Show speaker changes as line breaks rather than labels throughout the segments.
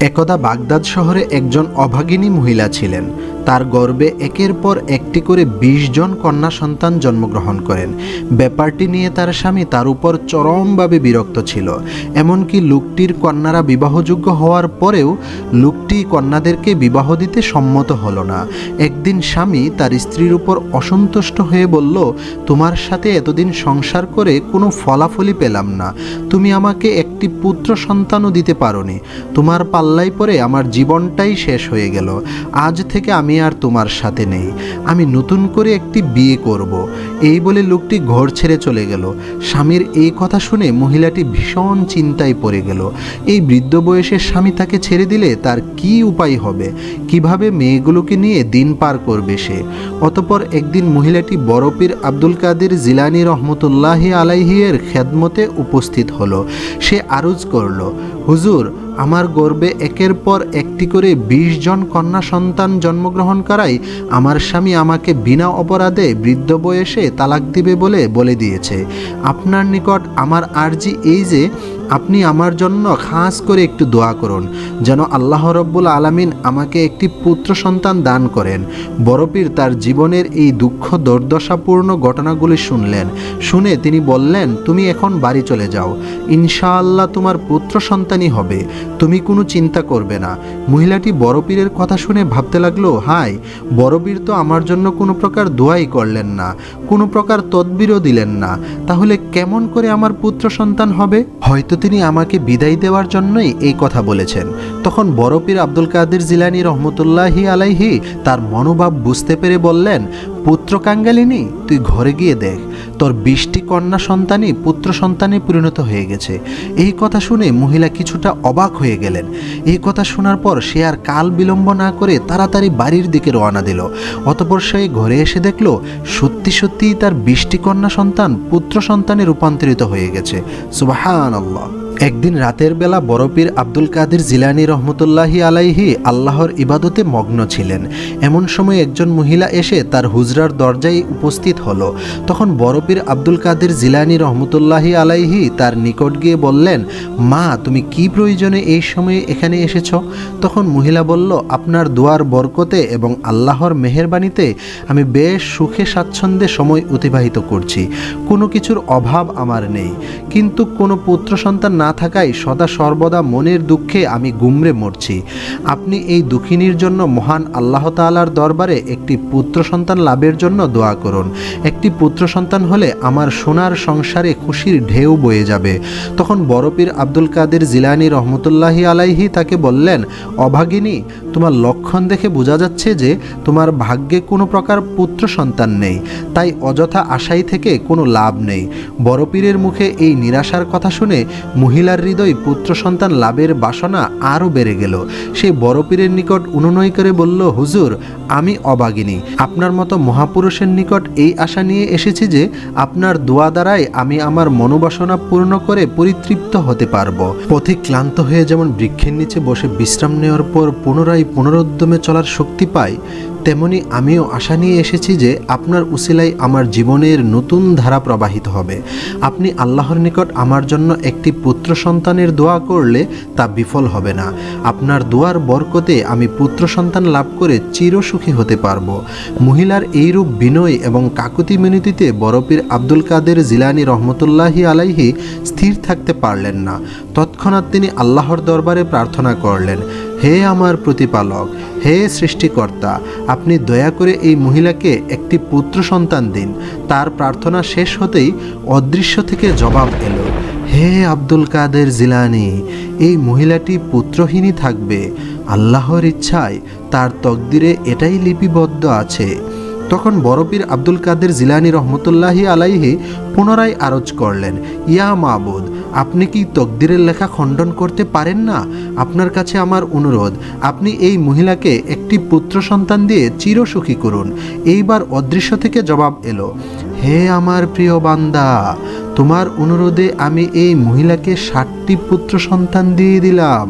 একদা বাগদাদ শহরে একজন অভাগিনী মহিলা ছিলেন। তার গর্বে একের পর একটি করে ২০ জন কন্যা সন্তান জন্মগ্রহণ করেন। ব্যাপারটি নিয়ে তার স্বামী তার উপর চরমভাবে বিরক্ত ছিল। এমনকি লোকটির কন্যারা বিবাহযোগ্য হওয়ার পরেও লোকটি কন্যাদেরকে বিবাহ দিতে সম্মত হলো না। একদিন স্বামী তার স্ত্রীর উপর অসন্তুষ্ট হয়ে বলল, তোমার সাথে এতদিন সংসার করে কোনো ফলাফলই পেলাম না। তুমি আমাকে একটি পুত্র সন্তানও দিতে পারোনি। তোমার পাল্লাই পরে আমার জীবনটাই শেষ হয়ে গেল। আজ থেকে আমি আর তোমার সাথে নেই। আমি নতুন করে একটি বিয়ে করব। এই বলে লোকটি ঘর ছেড়ে চলে গেল। স্বামীর এই কথা শুনে মহিলাটি ভীষণ চিন্তায় পড়ে গেল। এই বৃদ্ধ বয়সের স্বামী তাকে ছেড়ে দিলে তার কি উপায় হবে? কীভাবে মেয়েগুলোকে নিয়ে দিন পার করবে সে? অতপর একদিন মহিলাটি বরপীর আব্দুল কাদের জিলানি রহমতুল্লাহি আলাইহিয়ের খেদমতে উপস্থিত হলো। সে আরজ করল, হুজুর আমার গর্বে একের পর একটি করে ২০ জন কন্যা সন্তান জন্মগ্রহণ করাই আমার স্বামী আমাকে বিনা অপরাধে বৃদ্ধ বয়সে তালাক দিবে বলে বলে দিয়েছে। আপনার নিকট আমার আর্জি এই যে আপনি আমার জন্য খাস করে একটু দোয়া করুন, যেন আল্লাহ রব্বুল আলামিন আমাকে একটি পুত্র সন্তান দান করেন। বরপীর তার জীবনের এই দুঃখ দুর্দশাপূর্ণ ঘটনাগুলি শুনলেন। শুনে তিনি বললেন, তুমি এখন বাড়ি চলে যাও। ইনশাআল্লাহ তোমার পুত্র সন্তানই হবে। তুমি কোনো চিন্তা করবে না। মহিলাটি বড়পীরের কথা শুনে ভাবতে লাগল হাই বড়পীর তো আমার জন্য কোনো প্রকার দোয়াই করলেন না, কোনো প্রকার তদবিরও দিলেন না। তাহলে কেমন করে আমার পুত্র সন্তান হবে? হয়তো তিনি আমাকে বিদায় দেওয়ার জন্যই এই কথা বলেছেন। তখন বড়পীর আব্দুল কাদের জিলানি রহমতুল্লাহি আলাইহি তার মনোভাব বুঝতে পেরে বললেন পুত্র কাঙ্গালিনী, তুই ঘরে গিয়ে দেখ। তোর বিশটি কন্যা সন্তানই পুত্র সন্তানে পরিণত হয়ে গেছে। এই কথা শুনে মহিলা কিছুটা অবাক হয়ে গেলেন। এই কথা শোনার পর সে আর কাল বিলম্ব না করে তাড়াতাড়ি বাড়ির দিকে রওনা দিল। অতপর সে ঘরে এসে দেখল, সত্যি সত্যিই তার বিশটি কন্যা সন্তান পুত্র সন্তানে রূপান্তরিত হয়ে গেছে। সুবাহান আল্লাহ একদিন রাতের বেলা বরপীর আব্দুল কাদের জিলানি রহমতুল্লাহি আলাইহি আল্লাহর ইবাদতে মগ্ন ছিলেন। এমন সময় একজন মহিলা এসে তার হুজরার দরজায় উপস্থিত হলো। তখন বরপীর আব্দুল কাদের জিলানি রহমতুল্লাহি আলাইহি তার নিকট গিয়ে বললেন, মা, তুমি কি প্রয়োজনে এই সময়ে এখানে এসেছ? তখন মহিলা বলল, আপনার দোয়ার বরকতে এবং আল্লাহর মেহেরবানিতে আমি বেশ সুখে স্বাচ্ছন্দ্যে সময় অতিবাহিত করছি। কোনো কিছুর অভাব আমার নেই। কিন্তু কোনো পুত্র সন্তান না থাকায় সদা সর্বদা মনের দুঃখে আমি গুমরে মরছি। আপনি এই দুঃখিনীর জন্য মহান আল্লাহ তাআলার দরবারে একটি পুত্র সন্তান লাভের জন্য দোয়া করুন। একটি পুত্র সন্তান হলে আমার সোনার সংসারে খুশির ঢেউ বয়ে যাবে। তখন বরপীর আব্দুল কাদের জিলানি রহমতুল্লাহি আলাইহি তাকে বললেন, অভাগিনী, তোমার লক্ষণ দেখে বোঝা যাচ্ছে যে তোমার ভাগ্যে কোনো প্রকার পুত্র সন্তান নেই। তাই অযথা আশাই থেকে কোনো লাভ নেই। বড়পীরের মুখে এই নিরাশার কথা শুনে মহিলার হৃদয় পুত্র সন্তান লাভের বাসনা আরও বেড়ে গেল। সেই বড়পীরের নিকট অনুনয় করে বলল, হুজুর, আমি অবাগিনী। আপনার মতো মহাপুরুষের নিকট এই আশা নিয়ে এসেছি যে আপনার দোয়া দ্বারাই আমি আমার মনোবাসনা পূর্ণ করে পরিতৃপ্ত হতে পারব। পথে ক্লান্ত হয়ে যেমন বৃক্ষের নিচে বসে বিশ্রাম নেওয়ার পর পুনরায় পুনরুদ্যমে চলার শক্তি পাই তেমনি আমিও আশা নিয়ে এসেছি যে আপনার উসিলাই আমার জীবনের নতুন ধারা প্রবাহিত হবে। আপনি আল্লাহর নিকট আমার জন্য একটি পুত্র সন্তানের দোয়া করলে তা বিফল হবে না। আপনার দোয়ার বরকতে আমি পুত্র সন্তান লাভ করে চিরসুখী হতে পারব। মহিলার এইরূপ বিনয় এবং কাকুতি মিনতিতে বরপীর আব্দুল কাদের জিলানি রহমতুল্লাহি আলাইহি স্থির থাকতে পারলেন না। তৎক্ষণাৎ তিনি আল্লাহর দরবারে প্রার্থনা করলেন হে আমার প্রতিপালক, হে সৃষ্টিকর্তা, আপনি দয়া করে এই মহিলাকে একটি পুত্র সন্তান দিন। তার প্রার্থনা শেষ হতেই অদৃশ্য থেকে জবাব এলো, হে আব্দুল কাদের জিলানি, এই মহিলাটি পুত্রহীনই থাকবে। আল্লাহর ইচ্ছায় তার তকদিরে এটাই লিপিবদ্ধ আছে। তখন বরপীর আব্দুল কাদের জিলানি রহমতুল্লাহি আলাইহি পুনরায় আরজ করলেন, ইয়া মাবুদ আপনি কি তকদিরের লেখা খণ্ডন করতে পারেন না? আপনার কাছে আমার অনুরোধ, আপনি এই মহিলাকে একটি পুত্র সন্তান দিয়ে চিরসুখী করুন। এইবার অদৃশ্য থেকে জবাব এলো, হে আমার প্রিয় বান্দা তোমার অনুরোধে আমি এই মহিলাকে ষাটটি পুত্র সন্তান দিয়ে দিলাম।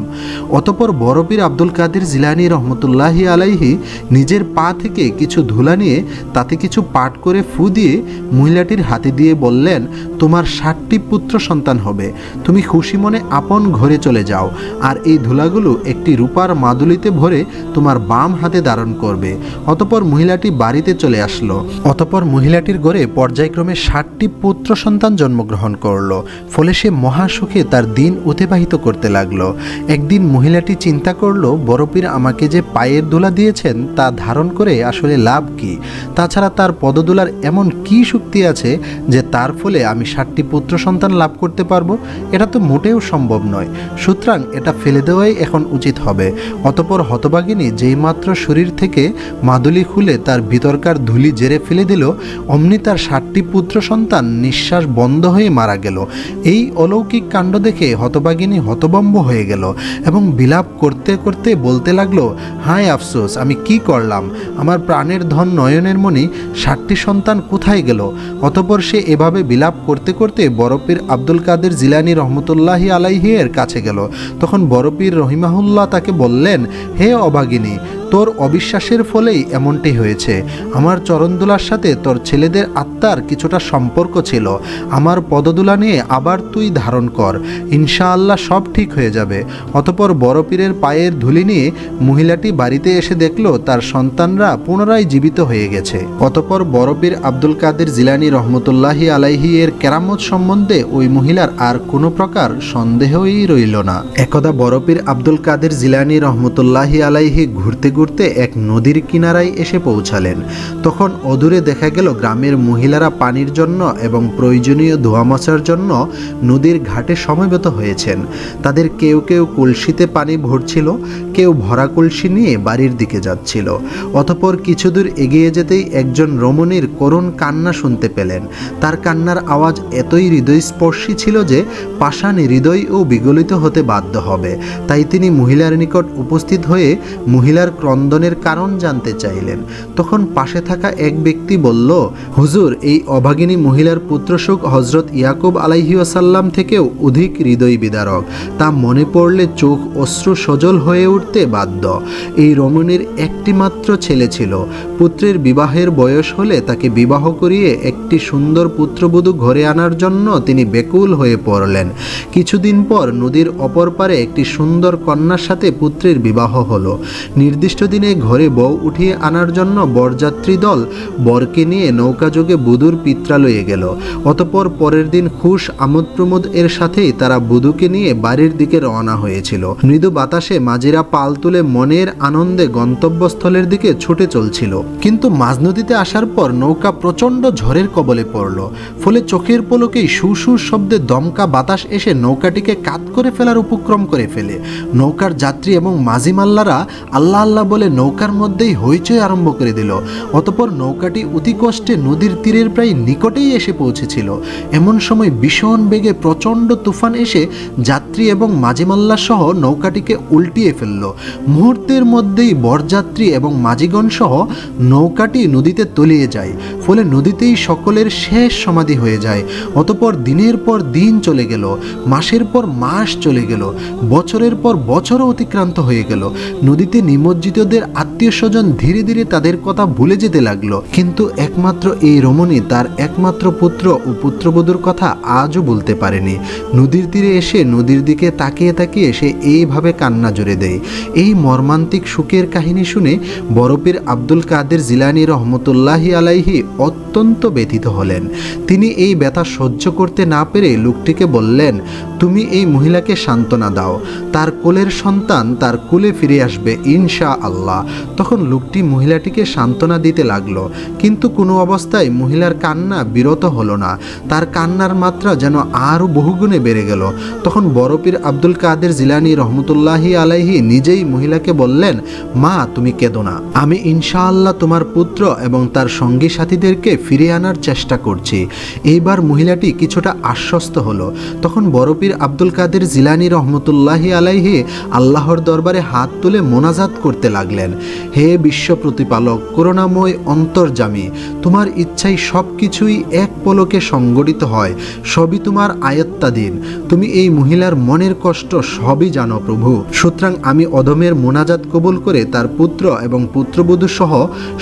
অতপর বরপীর আব্দুল কাদের জিলানি রহমতুল্লাহি আলাইহি নিজের পা থেকে কিছু ধুলা নিয়ে তাতে কিছু পাট করে ফু দিয়ে মহিলাটির হাতে দিয়ে বললেন, তোমার ষাটটি পুত্র সন্তান হবে। তুমি খুশি মনে আপন ঘরে চলে যাও। আর এই ধুলাগুলো একটি রূপার মাদুলিতে ভরে তোমার বাম হাতে ধারণ করবে। অতপর মহিলাটি বাড়িতে চলে আসলো। অতপর মহিলাটির ঘরে পর্যায়ক্রমে ষাটটি পুত্র সন্তান জন্মগ্রহণ করল। ফলে সে মহাসুখে তার দিন অতিবাহিত করতে লাগল। একদিন মহিলাটি চিন্তা করল বরপীর আমাকে যে পায়ের দোলা দিয়েছেন তা ধারণ করে আসলে লাভ কি? তাছাড়া তার পদদোলার এমন কি শক্তি আছে যে তার ফলে আমি ষাটটি পুত্র সন্তান লাভ করতে পারব? এটা তো মোটেও সম্ভব নয়। সুতরাং এটা ফেলে দেওয়াই এখন উচিত হবে। অতপর হতবাগিনী যেইমাত্র শরীর থেকে মাদুলি খুলে তার ভিতরকার ধুলি জেরে ফেলে দিল, অমনি তার ষাটটি পুত্র সন্তান নিঃশ্বাস বন্ধ হয়ে মারা গেল। এই অলৌকিক কাণ্ড দেখে হতবাগিনী হতবম্ব হয়ে গেল এবং বিলাপ করতে করতে বলতে লাগল, হায় আফসোস, আমি কি করলাম? আমার প্রাণের ধন নয়নের মণি ষাটটি সন্তান কোথায় গেল? অতপর সে এভাবে বিলাপ করতে করতে বরপীর আব্দুল কাদের জিলানি রহমতুল্লাহি আলাইহি এর কাছে গেল। তখন বরপীর রহিমাহুল্লাহ তাকে বললেন, হে অভাগিনী, তোর অবিশ্বাসের ফলেই এমনটি হয়েছে। আমার চরণদোলার সাথে তোর ছেলেদের আত্মার কিছুটা সম্পর্ক ছিল। আমার পদদোলা নিয়ে আবার তুই ধারণ কর। ইনশাআল্লাহ সব ঠিক হয়ে যাবে। অতপর বড় পীরের পায়ের ধুলি নিয়ে মহিলাটি বাড়িতে এসে দেখল তার সন্তানরা পুনরায় জীবিত হয়ে গেছে। অতপর বড় পীর আব্দুল কাদের জিলানি রহমতুল্লাহি আলাইহি এর কেরামত সম্বন্ধে ওই মহিলার আর কোনো প্রকার সন্দেহই রইল না। একদা বড় পীর আব্দুল কাদের জিলানি রহমতুল্লাহি আলাইহি ঘুরতে ঘুরতে এক নদীর কিনারায় এসে পৌঁছালেন। তখন অদূরে দেখা গেল গ্রামের মহিলারা পানির জন্য এবং প্রয়োজনীয় ধোয়া মোছার জন্য নদীর ঘাটে সমবেত হয়েছেন। তাদের কেউ কেউ কলসিতে পানি ভরছিল কেউ ভরা কলসি নিয়ে বাড়ির দিকে যাচ্ছিল। অতপর কিছু দূর এগিয়ে যেতেই একজন রমণীর করুণ কান্না শুনতে পেলেন। তার কান্নার আওয়াজ এতই হৃদয়স্পর্শী ছিল যে পাষাণ হৃদয়ও বিগলিত হতে বাধ্য হবে। তাই তিনি মহিলার নিকট উপস্থিত হয়ে মহিলার ক্রন্দনের কারণ জানতে চাইলেন। তখন পাশে থাকা এক ব্যক্তি বলল, হুজুর, এই অভাগিনী মহিলার পুত্রসুখ হজরত ইয়াকুব আলাইহিওসাল্লাম থেকেও অধিক হৃদয় বিদারক তা মনে পড়লে চোখ অশ্রু সজল হয়ে উঠতে। বাধ্য। এই রমণীর একটি মাত্র ছেলে ছিল। পুত্রের বিবাহের বয়স হলে তাকে বিবাহ করিয়ে একটি সুন্দর পুত্রবধূ ঘরে আনার জন্য তিনি বেকুল হয়ে পড়লেন। কিছুদিন পর নদীর অপর পারে একটি সুন্দর কন্যার সাথে পুত্রের বিবাহ হলো। নির্দিষ্ট দিনে ঘরে বউ উঠিয়ে আনার জন্য বরযাত্রী দল বরকে নিয়ে নৌকাযোগে বুধুর পিত্রালয়ে গেল। অতপর পরের দিন খুশ আমোদ প্রমোদ এর সাথেই তারা বুধুকে নিয়ে বাড়ির দিকে রওনা হয়েছিল। মৃদু বাতাসে মাঝিরা পাল তুলে মনের আনন্দে গন্তব্যস্থলের দিকে ছুটে চলছিল। কিন্তু মাঝ নদীতে আসার পর নৌকা প্রচণ্ড ঝড়ের কবলে পড়ল। ফলে চোখের পলকেই সুসুর শব্দে দমকা বাতাস এসে নৌকাটিকে কাত করে ফেলার উপক্রম করে ফেলে। নৌকার যাত্রী এবং মাঝি মাল্লারা আল্লাহ আল্লাহ বলে নৌকার মধ্যেই হইচই আরম্ভ করে দিল। অতপর নৌকাটি অতি কষ্টে নদীর তীরের প্রায় নিকটেই এসে পৌঁছেছিল। এমন সময় ভীষণ বেগে প্রচণ্ড তুফান এসে যাত্রী এবং মাঝিমাল্লা সহ নৌকাটিকে উল্টিয়ে ফেলল। মুহূর্তের মধ্যেই বরযাত্রী এবং মাঝিগণ সহ নৌকাটি নদীতে তলিয়ে যায়, ফলে নদীতেই সকলের শেষ সমাধি হয়ে যায়। অতপর দিনের পর দিন চলে গেল, মাসের পর মাস চলে গেল, বছরের পর বছরও অতিক্রান্ত হয়ে গেল। নদীতে নিমজ্জিতদের আত্মীয় স্বজন ধীরে ধীরে তাদের কথা ভুলে যেতে লাগল। কিন্তু একমাত্র এই রমণী, তার একমাত্র পুত্র ও পুত্রবধূর কথা আজও বলতে পারেনি। নদীর তীরে এসে নদীর দিকে তাকিয়ে তাকিয়ে সে এইভাবে কান্না জুড়ে দেয়। এই মর্মান্তিক সুখের কাহিনী শুনে বরফের আব্দুল কাদের জিলানি রহমতুল্লাহি আলাইহি অত্যন্ত ব্যথিত হলেন। তিনি এই ব্যথা সহ্য করতে না পেরে লোকটিকে বললেন তুমি এই মহিলাকে সান্ত্বনা দাও। তার কোলের সন্তান তার কোলে ফিরে আসবে ইনশা আল্লাহ তখন লোকটি মহিলাটিকে সান্ত্বনা দিতে লাগল। কিন্তু কোনো অবস্থায় মহিলার কান্না বিরত হলো না। তার কান্নার মাত্রা যেন আরও বহুগুণে বেড়ে গেল। তখন বরপীর আব্দুল কাদের জিলানি রহমতুল্লাহি আলাইহি নিজেই মহিলাকে বললেন, মা, তুমি কেঁদো না। আমি ইনশাআল্লাহ তোমার পুত্র এবং তার সঙ্গী সাথীদেরকে ফিরিয়ে আনার চেষ্টা করছি। এইবার মহিলাটি কিছুটা আশ্বস্ত হলো। তখন বরপীর আব্দুল কাদের জিলানি রহমতুল্লাহি আলাইহি আল্লাহর দরবারে হাত তুলে মোনাজাত করতে লাগলেন। হে বিশ্ব প্রতিপালক, করুণাময় অন্তর্জামী তোমার ইচ্ছাই সব কিছুই এক পলকে সংগঠিত হয়, সবই তোমার আয়ত্তাধীন। তুমি এই মহিলার মনের কষ্ট সবই জানো প্রভু। সুতরাং আমি অদমের মোনাজাত কবুল করে তার পুত্র এবং পুত্রবধূ সহ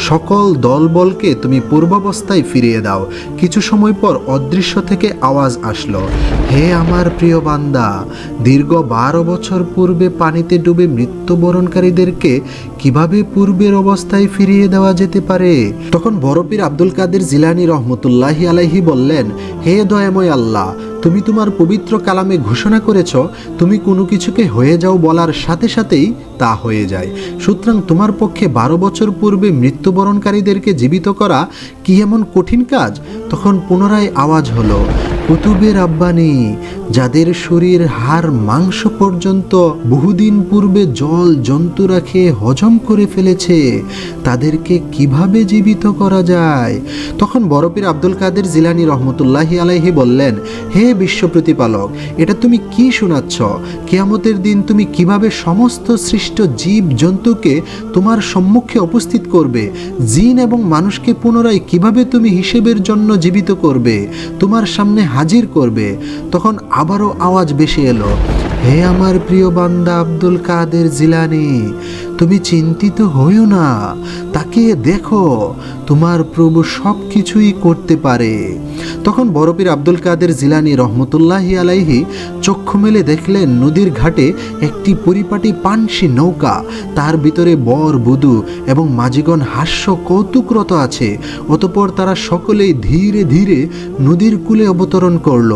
সকল দলবলকে তুমি পূর্বাবস্থায় ফিরিয়ে দাও। কিছু সময় পর অদৃশ্য থেকে আওয়াজ আসলো। হে আমার প্রিয় বান্দা, দীর্ঘ বারো বছর পূর্বে পানিতে ডুবে মৃত্যুবরণকারীদেরকে কীভাবে পূর্বের অবস্থায় ফিরিয়ে দেওয়া যেতে পারে? তখন বরপীর আব্দুল কাদের জিলানি রহমতুল্লাহি আলাইহি বললেন, হে দয়াময় আল্লাহ তুমি তোমার পবিত্র কালামে ঘোষণা করেছ, তুমি কোনো কিছুকে হয়ে যাও বলার সাথে সাথেই তা হয়ে যায়। সুতরাং তোমার পক্ষে বারো বছর পূর্বে মৃত্যুবরণকারীদেরকে জীবিত করা কি এমন কঠিন কাজ? তখন পুনরায় আওয়াজ হলো কুতুবের আব্বানি যাদের শরীর, হাড়, মাংস পর্যন্ত বহুদিন পূর্বে জল, জন্তুরা খেয়ে হজম করে ফেলেছে, তাদেরকে কীভাবে জীবিত করা যায়? তখন বরফির আব্দুল কাদের জিলানি রহমতুল্লাহি আলাইহি বললেন, হে বিশ্ব প্রতিপালক, এটা তুমি কি শোনাচ্ছ? কেয়ামতের দিন তুমি কীভাবে সমস্ত সৃষ্ট জীব জন্তুকে তোমার সম্মুখে উপস্থিত করবে? জিন এবং মানুষকে পুনরায় কীভাবে তুমি হিসেবের জন্য জীবিত করবে? তোমার সামনে হাজির করবে? তখন আবারও আওয়াজ বেশি এলো। হে আমার প্রিয় বান্দা আব্দুল কাদের জিলানি, তুমি চিন্তিত হইও না তাকে দেখো, তোমার প্রভু সব কিছুই করতে পারে। তখন বরফির আব্দুল কাদের জিলানি রহমতুল্লাহি আলাইহি চক্ষু মেলে দেখলেন নদীর ঘাটে একটি পরিপাটি পানসি নৌকা, তার ভিতরে বর, বুধু এবং মাঝিগণ হাস্য কৌতুকরত আছে। অতপর তারা সকলেই ধীরে ধীরে নদীর কূলে অবতরণ করল।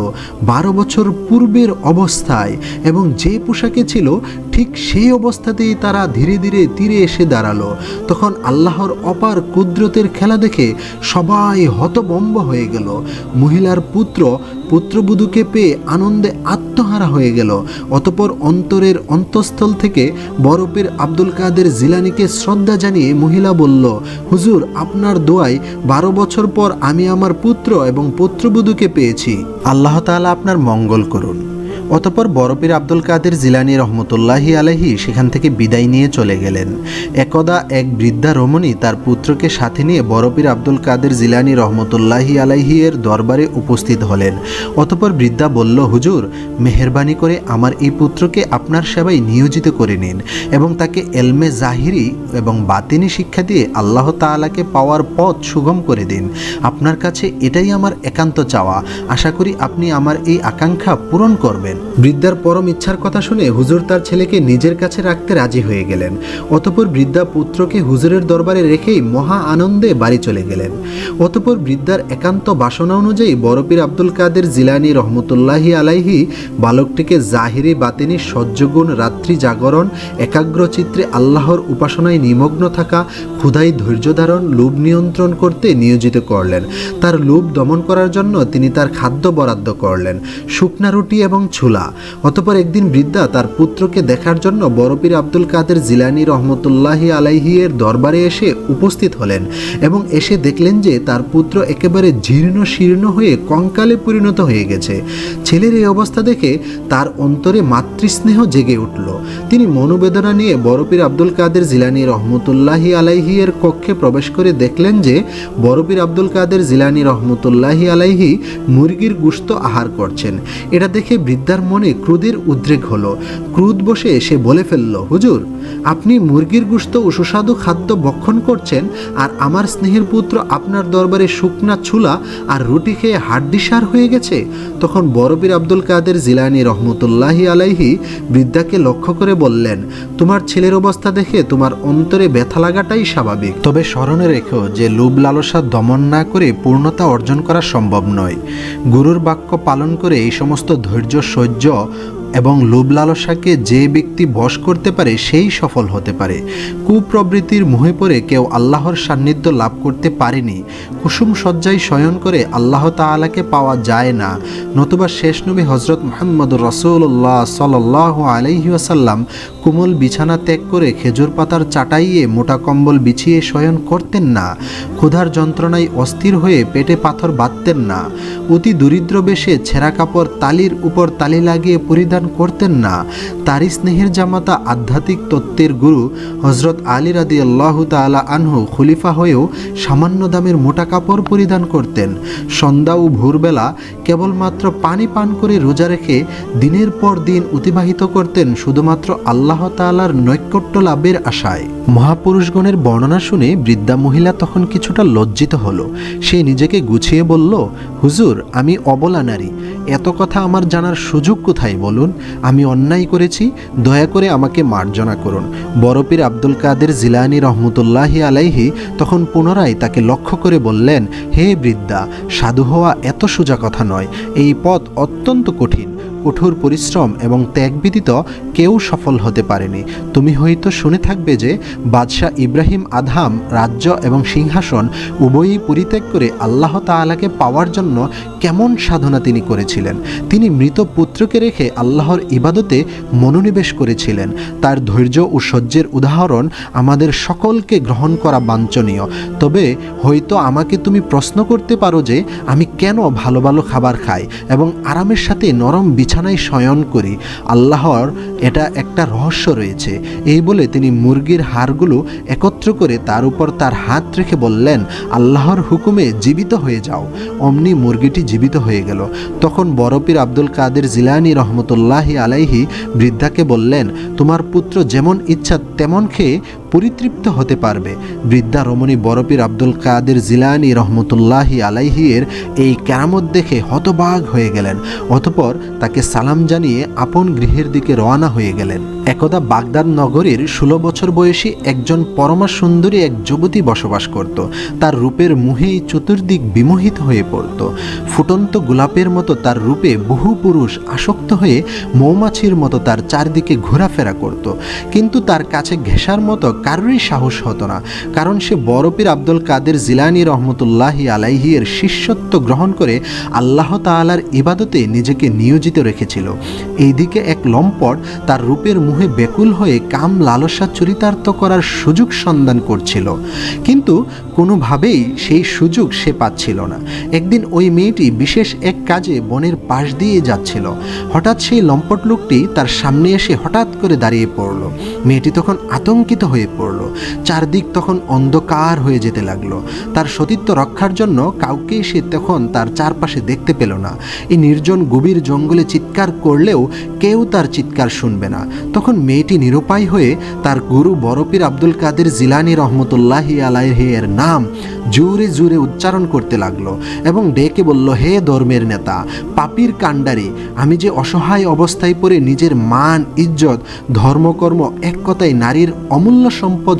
বারো বছর পূর্বের অবস্থায় এবং যে পোশাকে ছিল, ঠিক সেই অবস্থাতেই তারা ধীরে ধীরে তীরে এসে দাঁড়াল। তখন আল্লাহর অপার কুদরতের খেলা দেখে সবাই হতবম্ব হয়ে গেল। মহিলার পুত্র, পুত্রবধূকে পেয়ে আনন্দে আত্মহারা হয়ে গেল। অতপর অন্তরের অন্তঃস্থল থেকে বরফের আব্দুল কাদের জিলানিকে শ্রদ্ধা জানিয়ে মহিলা বলল, হুজুর, আপনার দোয়ায় বারো বছর পর আমি আমার পুত্র এবং পুত্রবধূকে পেয়েছি। আল্লাহ তাআলা আপনার মঙ্গল করুন। অতপর বরফির আব্দুল কাদের জিলানি রহমতুল্লাহি আলহি সেখান থেকে বিদায় নিয়ে চলে গেলেন। একদা এক বৃদ্ধা রমণী তার পুত্রকে সাথে নিয়ে বরফির আব্দুল কাদের জিলানি রহমতুল্লাহি আলাইহি এর দরবারে উপস্থিত হলেন। অতপর বৃদ্ধা বলল, হুজুর, মেহরবানি করে আমার এই পুত্রকে আপনার সেবায় নিয়োজিত করে নিন এবং তাকে এলমে জাহিরি এবং বাতিনি শিক্ষা দিয়ে আল্লাহ তাআলাকে পাওয়ার পথ সুগম করে দিন। আপনার কাছে এটাই আমার একান্ত চাওয়া। আশা করি আপনি আমার এই আকাঙ্ক্ষা পূরণ করবেন। বৃদ্ধার পরম ইচ্ছার কথা শুনে হুজুর তার ছেলেকে নিজের কাছে রাখতে রাজি হয়ে গেলেন। অতপর বৃদ্ধা পুত্রকে হুজুরের দরবারে রেখেই মহা আনন্দে বাড়ি চলে গেলেন। অতপর বৃদ্ধার একান্ত বাসনা অনুযায়ী বরপীর আব্দুল কাদের জিলানি রহমতুল্লাহি আলাইহি বালকটিকে জাহিরি বাতিনি সহ্যগুণ রাত্রি জাগরণ একাগ্রচিত্রে আল্লাহর উপাসনায় নিমগ্ন থাকা ক্ষুধাই ধৈর্য ধারণ, লোভ নিয়ন্ত্রণ করতে নিয়োজিত করলেন। তার লোভ দমন করার জন্য তিনি তার খাদ্য বরাদ্দ করলেন। শুকনা রুটি এবং ছোলা অতপর একদিন বৃদ্ধা তার পুত্রকে দেখার জন্য বরপীর আব্দুল কাদের জিলানি রহমতুল্লাহি আলাইহি এর দরবারে এসে উপস্থিত হলেন এবং এসে দেখলেন যে তার পুত্র একেবারে জীর্ণ শীর্ণ হয়ে কঙ্কালে পরিণত হয়ে গেছে। ছেলের এই অবস্থা দেখে তার অন্তরে মাতৃস্নেহ জেগে উঠল। তিনি মনোবেদনা নিয়ে বরপীর আব্দুল কাদের জিলানি রহমতুল্লাহি আলাইহি এর কক্ষে প্রবেশ করে দেখলেন যে বরপীর আব্দুল কাদের জিলানি রহমতুল্লাহি আলাইহি মুরগির গুস্ত আহার করছেন। এটা দেখে বৃদ্ধার মনে ক্রোধের উদ্রেক হলো। ক্রোধ বসে সে বলে ফেলল, হুজুর, আপনি মুরগির গুস্ত ও সুস্বাদু খাদ্য ভক্ষণ করছেন আর আমার স্নেহের পুত্র আপনার দরবারে শুকনা ছুলা আর রুটি খেয়ে হাড্ডিসার হয়ে গেছে? তখন বরবীর আব্দুল কাদের জিলানি রহমতুল্লাহি আলাইহি বৃদ্ধাকে লক্ষ্য করে বললেন, তোমার ছেলের অবস্থা দেখে তোমার অন্তরে ব্যথা লাগাটাই স্বাভাবিক। তবে স্মরণে রেখো যে লোভ লালসা দমন না করে পূর্ণতা অর্জন করা সম্ভব নয়। গুরুর বাক্য পালন করে এই সমস্ত ধৈর্য সহ্য সৌন্দর্য এবং লোভ লালসাকে যে ব্যক্তি বশ করতে পারে, সেই সফল হতে পারে। কুপ্রবৃত্তির মুহে পড়ে কেউ আল্লাহর সান্নিধ্য লাভ করতে পারেনি। কুসুম সজ্জায় শয়ন করে আল্লাহ তাআলাকে পাওয়া যায় না। নতুবা শেষ নবী হজরত মোহাম্মদ রসুল্লাহ সাল্লাহ আলাইহি ওয়াসাল্লাম কোমল বিছানা ত্যাগ করে খেজুর পাতার চাটাইয়ে মোটা কম্বল বিছিয়ে শয়ন করতেন না। ক্ষুধার যন্ত্রণায় অস্থির হয়ে পেটে পাথর বাঁধতেন না। অতি দরিদ্র বেশে ছেঁড়া কাপড় তালির উপর তালি লাগিয়ে পরিধান পরিধান করতেন না। তারই স্নেহের জামাতা আধ্যাত্মিক তত্ত্বের গুরু হজরত আলী রাদি আল্লাহ তালা আনহু খলিফা হয়েও সামান্য দামের মোটা কাপড় পরিধান করতেন। সন্ধ্যা ও ভোরবেলা কেবলমাত্র পানি পান করে রোজা রেখে দিনের পর দিন অতিবাহিত করতেন শুধুমাত্র আল্লাহ তালার নৈকট্য লাভের আশায়। মহাপুরুষগণের বর্ণনা শুনে বৃদ্ধা মহিলা তখন কিছুটা লজ্জিত হলো। সে নিজেকে গুছিয়ে বলল, হুজুর, আমি অবলা নারী। এত কথা আমার জানার সুযোগ কোথায় বলুন? আমি অন্যায় করেছি, দয়া করে আমাকে মার্জনা করুন। বরপীর আব্দুল কাদের জিলানি রহমতুল্লাহি আলাইহি তখন পুনরায় তাকে লক্ষ্য করে বললেন, হে বৃদ্ধা, সাধু হওয়া এত সোজা কথা নয়। এই পথ অত্যন্ত কঠিন। কঠোর পরিশ্রম এবং ত্যাগ ব্যতীত কেউ সফল হতে পারেনি। তুমি হয়তো শুনে থাকবে যে বাদশাহ ইব্রাহিম আধাম রাজ্য এবং সিংহাসন উভয়ই পরিত্যাগ করে আল্লাহ তাআলাকে পাওয়ার জন্য কেমন সাধনা তিনি করেছিলেন। তিনি মৃত পুত্রকে রেখে আল্লাহর ইবাদতে মনোনিবেশ করেছিলেন। তার ধৈর্য ও সহ্যের উদাহরণ আমাদের সকলকে গ্রহণ করা বাঞ্ছনীয়। তবে হয়তো আমাকে তুমি প্রশ্ন করতে পারো যে আমি কেন ভালো ভালো খাবার খাই এবং আরামের সাথে নরম বিছানায় শয়ন করি, আল্লাহর এটা একটা রহস্য রয়েছে। এই বলে তিনি মুরগির হাড়গুলো একত্র করে তার উপর তার হাত রেখে বললেন, আল্লাহর হুকুমে জীবিত হয়ে যাও। অমনি মুরগিটি জীবিত হয়ে গেল। তখন বরপীর আব্দুল কাদের জিলানি রহমতুল্লাহি আলাইহি বৃদ্ধাকে বললেন, তোমার পুত্র যেমন ইচ্ছা তেমন খেয়ে পরিতৃপ্ত হতে পারবে। বৃদ্ধা রমণী বরপীর আব্দুল কাদের জিলানি রহমতুল্লাহি আলাইহিয়ের এই কেরামত দেখে হতবাগ হয়ে গেলেন, অতপর তাকে সালাম জানিয়ে আপন গৃহের দিকে রওনা হয়ে গেলেন। একদা বাগদাদ নগরীর ষোলো বছর বয়সী একজন পরমা সুন্দরী এক যুবতী বসবাস করত। তার রূপের মুহেই চতুর্দিক বিমোহিত হয়ে পড়ত। ফুটন্ত গোলাপের মতো তার রূপে বহু পুরুষ আসক্ত হয়ে মৌমাছির মতো তার চারদিকে ঘোরাফেরা করত। কিন্তু তার কাছে ঘেঁষার মতো কারোরই সাহস হতো না, কারণ সে বরপীর আব্দুল কাদের জিলানি রহমতুল্লাহি আলাইহিয়ের শিষ্যত্ব গ্রহণ করে আল্লাহ তাআলার ইবাদতে নিজেকে নিয়োজিত রেখেছিল। এইদিকে এক লম্পট তার রূপের মুহে বেকুল হয়ে কাম লালসা চরিতার্থ করার সুযোগ সন্ধান করছিল। কিন্তু কোনোভাবেই সেই সুযোগ সে পাচ্ছিল না। একদিন ওই মেয়েটি বিশেষ এক কাজে বনের পাশ দিয়ে যাচ্ছিল। হঠাৎ সেই লম্পট লোকটি তার সামনে এসে হঠাৎ করে দাঁড়িয়ে পড়ল। মেয়েটি তখন আতঙ্কিত হয়ে পড়ল। চারদিক তখন অন্ধকার হয়ে যেতে লাগল। তার সতীত্ব রক্ষার জন্য কাউকে সে তখন তার চারপাশে দেখতে পেল না। এই নির্জন গভীর জঙ্গলে চিৎকার করলেও কেউ তার চিৎকার শুনবে না। তখন মেয়েটি নিরুপায় হয়ে তার গুরু বরপীর আব্দুল কাদের জিলানি রহমতুল্লাহি আলাইহের নাম জোরে জোরে উচ্চারণ করতে লাগল এবং ডেকে বলল, হে ধর্মের নেতা, পাপির কাণ্ডারি, আমি যে অসহায় অবস্থায় পড়ে নিজের মান, ইজ্জত, ধর্মকর্ম এক কথায় নারীর অমূল্য সম্পদ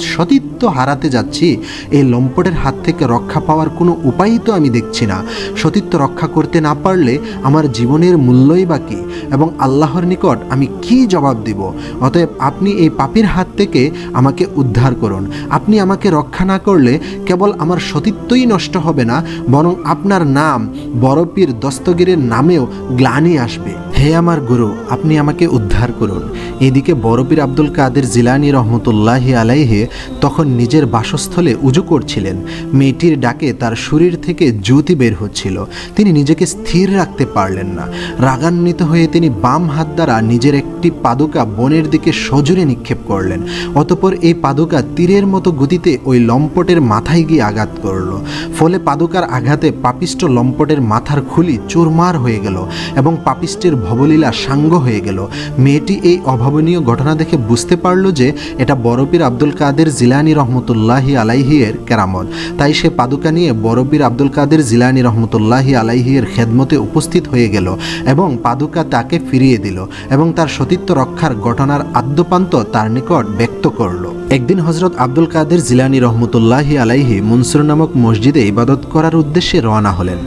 সতীত্ব হারাতে যাচ্ছি, এই লম্পটের হাত থেকে রক্ষা পাওয়ার কোনো উপায়ই তো আমি দেখছি না। সতীত্ব রক্ষা করতে না পারলে আমার জীবনের মূল্যই বাকি এবং আল্লাহর নিকট আমি কি জবাব দিব? অতএব আপনি এই পাপির হাত থেকে আমাকে উদ্ধার করুন। আপনি আমাকে রক্ষা না করলে কেবল আমার সতীত্বই নষ্ট হবে না, বরং আপনার নাম বরপীর দস্তগিরের নামেও গ্লানি আসবে। হে আমার গুরু, আপনি আমাকে উদ্ধার করুন। এদিকে বরপীর আব্দুল কাদের জিলানি রহমতুল্লাহি আলাইহে তখন নিজের বাসস্থলে উজু করছিলেন। মেয়েটির ডাকে তার শরীর থেকে জ্যোতি বের হচ্ছিল। তিনি নিজেকে স্থির রাখতে পারলেন না। রাগান্বিত হয়ে তিনি বাম হাত দ্বারা নিজের একটি পাদুকা বনের দিকে সজোরে নিক্ষেপ করলেন। অতপর এই পাদুকা তীরের মতো গতিতে ওই লম্পটের মাথায় গিয়ে আঘাত করল। ফলে পাদুকার আঘাতে পাপিষ্ট লম্পটের মাথার খুলি চুরমার হয়ে গেল এবং পাপিষ্টের ভবলীলা সাঙ্গ হয়ে গেল। মেয়েটি এই অভাবনীয় ঘটনা দেখে বুঝতে পারল যে এটা বরপীর আব্দুল কাদের জিলানি রহমতুল্লাহি আলাইহিয়ের কেরামত। তাই সে পাদুকা নিয়ে বরপীর আব্দুল কাদের জিলানি রহমতুল্লাহি আলাইহিয়ের খেদমতে উপস্থিত হয়ে গেল এবং পাদুকা তাকে ফিরিয়ে দিল এবং তার সতীত্ব রক্ষার ঘটনার আদ্যপান্ত তার নিকট ব্যক্ত করল। একদিন হজরত আব্দুল কাদের জিলানি রহমতুল্লাহি আলাইহি মনসুর নামক মসজিদে ইবাদত করার উদ্দেশ্যে রওনা হলেন।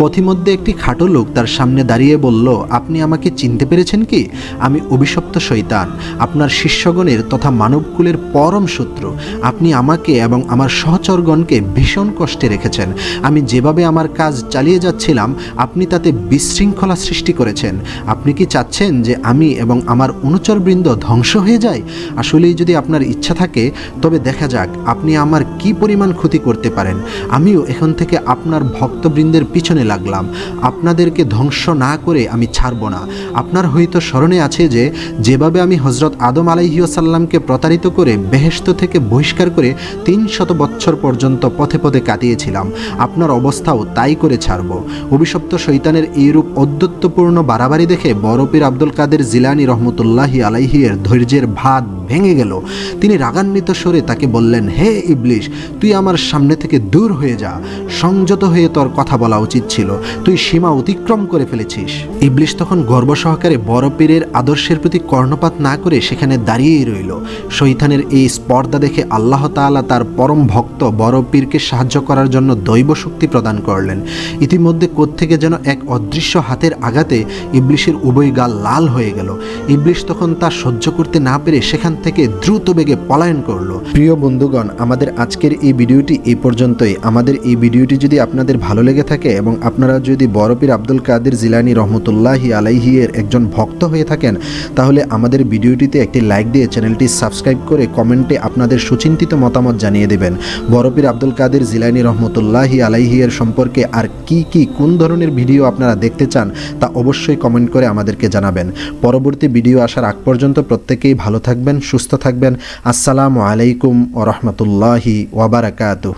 পথিমধ্যে একটি খাটো লোক তার সামনে দাঁড়িয়ে বলল, আপনি আমাকে চিনতে পেরেছেন কি? আমি অভিশপ্ত শৈতান আপনার শিষ্যগণের তথা মানবকুলের পরম শত্রু। আপনি আমাকে এবং আমার সহচরগণকে ভীষণ কষ্টে রেখেছেন। আমি যেভাবে আমার কাজ চালিয়ে যাচ্ছিলাম, আপনি তাতে বিশৃঙ্খলা সৃষ্টি করেছেন। আপনি কি চাচ্ছেন যে আমি এবং আমার অনুচরবৃন্দ ধ্বংস হয়ে যায়? আসলেই যদি আপনার ইচ্ছা থাকে, তবে দেখা যাক আপনি আমার কি পরিমাণ ক্ষতি করতে পারেন। আমিও এখন থেকে আপনার ভক্তবৃন্দের পিছনে লাগলাম। আপনাদেরকে ধ্বংস না করে আমি ছাড়ব না। আপনার হয়তো স্মরণে আছে যে, যেভাবে আমি হজরত আদম আলাইহিসাল্লামকে প্রতারিত করে বেহেস্ত থেকে বহিষ্কার করে তিন শত বৎসর পর্যন্ত পথে পথে কাটিয়েছিলাম। আপনার অবস্থাও তাই করে ছাড়ব। অভিশপ্ত শৈতানের এইরূপ অদ্যত্বপূর্ণ বাড়াবাড়ি দেখে বরপীর আব্দুল কাদের জিলানি রহমতুল্লাহি আলাইহিয়ের ধৈর্যের ভাত ভেঙে গেল। তিনি রাগান্বিত স্বরে তাকে বললেন, হে ইবলিশ, তুই আমার সামনে থেকে দূর হয়ে যা। সংযত হয়ে তোর কথা বলা উচিত ছিল। তুই সীমা অতিক্রম করে ফেলেছিস। ইবলিশ তখন গর্ব সহকারে বড় পীরের আদর্শের প্রতি কর্ণপাত না করে সেখানে দাঁড়িয়েই রইল। শৈতানের এই স্পর্ধা দেখে আল্লাহ তাআলা তার পরম ভক্ত বড় পীরকে সাহায্য করার জন্য দৈব শক্তি প্রদান করলেন। ইতিমধ্যে কোত্থেকে যেন এক অদৃশ্য হাতের আঘাতে ইবলিশের উভয় গাল লাল হয়ে গেল। ইবলিশ তখন তা সহ্য করতে না পেরে সেখান থেকে দ্রুত বেগে পলায়ন করল। প্রিয় বন্ধুগণ, আমাদের আজকের এই ভিডিওটি এই পর্যন্তই। আমাদের এই ভিডিওটি যদি আপনাদের ভালো লেগে থাকে এবং আপনারা যদি বরপীর আব্দুল কাদের জিলানি রহমতুল্লাহি আলাইহি এর একজন ভক্ত হয়ে থাকেন, তাহলে আমাদের ভিডিওটিতে একটি লাইক দিয়ে চ্যানেলটি সাবস্ক্রাইব করে কমেন্টে আপনাদের সুচিন্তিত মতামত জানিয়ে দেবেন। বরপীর আব্দুল কাদের জিলানি রহমতুল্লাহি আলাইহি এর সম্পর্কে আর কি কি, কোন ধরনের ভিডিও আপনারা দেখতে চান, তা অবশ্যই কমেন্ট করে আমাদেরকে জানাবেন। পরবর্তী ভিডিও আসার আগ পর্যন্ত প্রত্যেকেই ভালো থাকবেন, সুস্থ থাকবেন। আসসালামু আলাইকুম ও রহমতুল্লাহি ওয়াবারাকাতু